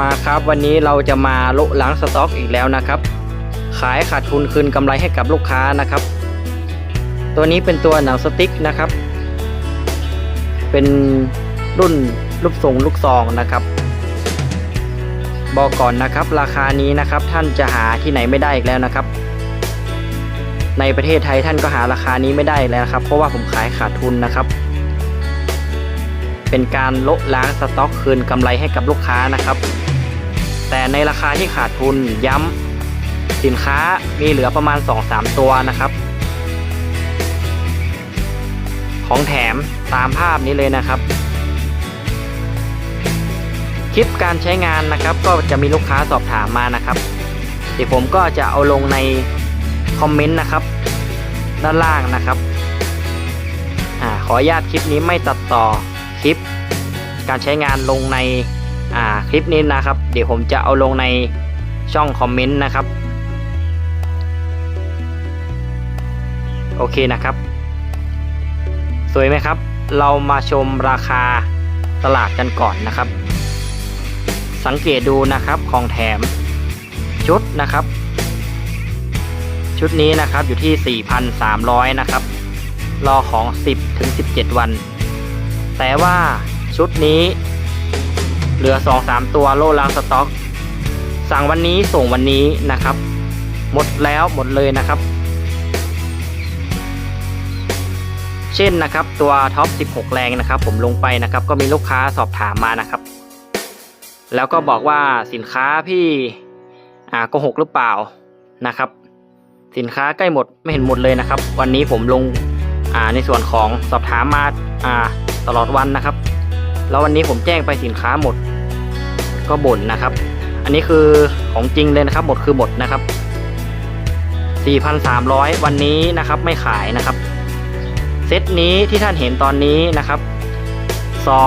มาครับวันนี้เราจะมาโละล้างสต็อกอีกแล้วนะครับ ขายขาดทุนคืนกำไรให้กับลูกค้านะครับ ตัวนี้เป็นตัวหนังสติ๊กนะครับ เป็นรุ่นลูกทรงลูกซองนะครับ บอกก่อนนะครับราคานี้นะครับท่านจะหาที่ไหนไม่ได้อีกแล้วนะครับ ในประเทศไทยท่านก็หาราคานี้ไม่ได้แล้วครับ เพราะว่าผมขายขาดทุนนะครับ เป็นการโละล้างสต็อกคืนกำไรให้กับลูกค้านะครับ แต่ในราคาที่ขาดทุนย้ำสินค้ามีเหลือประมาณ 2-3 ตัวนะครับ ของแถมตามภาพนี้เลยนะครับ คลิปการใช้งานนะครับก็จะมีลูกค้าสอบถามมานะครับเดี๋ยวผมก็จะเอาลงในคอมเมนต์นะครับ ด้านล่างนะครับอขออนุญาตคลิปนี้ไม่ตัดต่อ คลิป การใช้งานลงในคลิปนี้นะครับ เดี๋ยวผมจะเอาลงในช่องคอมเมนต์นะครับ โอเคนะครับ สวยไหมครับ เรามาชมราคาตลาดกันก่อนนะครับ สังเกตดูนะครับของแถมชุดนะครับ ชุดนี้นะครับอยู่ที่ 4,300 นะครับ รอของ 10ถึง17 วัน แต่ว่าชุดนี้ เหลือ 2-3 ตัวโลล้างสต็อก สั่งวันนี้ส่งวันนี้นะครับ หมดแล้วหมดเลยนะครับ เช่นนะครับตัวท็อป 16 แรงนะครับ ผมลงไปนะครับ ก็มีลูกค้าสอบถามมานะครับ แล้วก็บอกว่าสินค้าพี่อ่าโกหกหรือเปล่านะครับ สินค้าใกล้หมดไม่เห็นหมดเลยนะครับ วันนี้ผมลงอ่าในส่วนของสอบถามมาอ่า ตลอดวันนะครับ แล้ววันนี้ผมแจ้งไปสินค้าหมด ก็บ่นนะครับ อันนี้คือของจริงเลยนะครับหมดคือหมดนะครับ 4,300 วันนี้นะครับไม่ขายนะครับ เซตนี้ที่ท่านเห็นตอนนี้นะครับ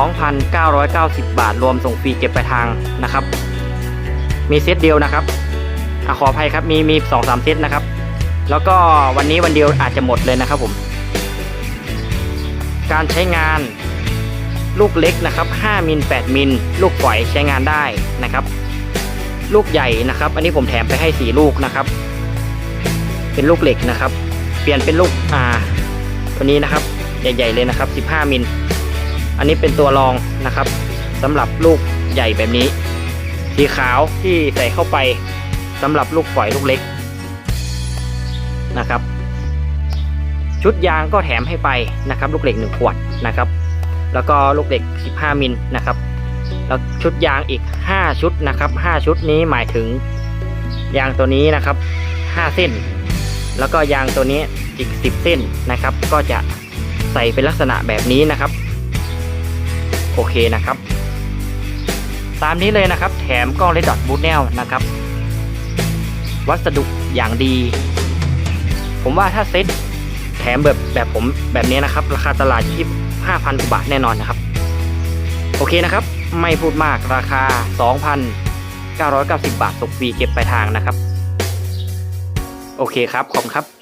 2,990 บาทรวมส่งฟรีเก็บไปลายทางนะครับ มีเซตเดียวนะครับอขออภัยครับมีมีสองสามเซตนะครับ แล้วก็วันนี้วันเดียวอาจจะหมดเลยนะครับผม การใช้งาน ลูกเล็กนะครับ5มิล8มิลลูกฝอยใช้งานได้นะครับ ลูกใหญ่นะครับ อันนี้ผมแถมไปให้ 4 ลูกนะครับ เป็นลูกเหล็กนะครับ เปลี่ยนเป็นลูกอ่าตัวนี้นะครับ ใหญ่ ๆเลยนะครับ 15 มิลอันนี้เป็นตัวรองนะครับสำหรับลูกใหญ่แบบนี้ สีขาวที่ใส่เข้าไปสำหรับลูกฝอยลูกเล็กนะครับ ชุดยางก็แถมให้ไปนะครับ ลูกเหล็ก1ขวดนะครับ แล้วก็ลูกเหล็ก 15 มิลนะครับ แล้วชุดยางอีก 5 ชุดนะครับ 5 ชุดนี้หมายถึงยางตัวนี้นะครับ 5 เส้น แล้วก็ยางตัวนี้อีก 10 เส้นนะครับ ก็จะใส่เป็นลักษณะแบบนี้นะครับ โอเคนะครับ ตามนี้เลยนะครับ แถมกล้องเลดดอทบูทแนลนะครับ วัสดุอย่างดี ผมว่าถ้าเซ็ตแถมแบบแบบผมแบบนี้นะครับ ราคาตลาดที่ 5,000กว่าบาทแน่นอนนะครับ โอเคนะครับ ไม่พูดมากราคา 2,990 บาทตกฟรีเก็บไปลายทางนะครับ โอเคครับ ขอบคุณครับ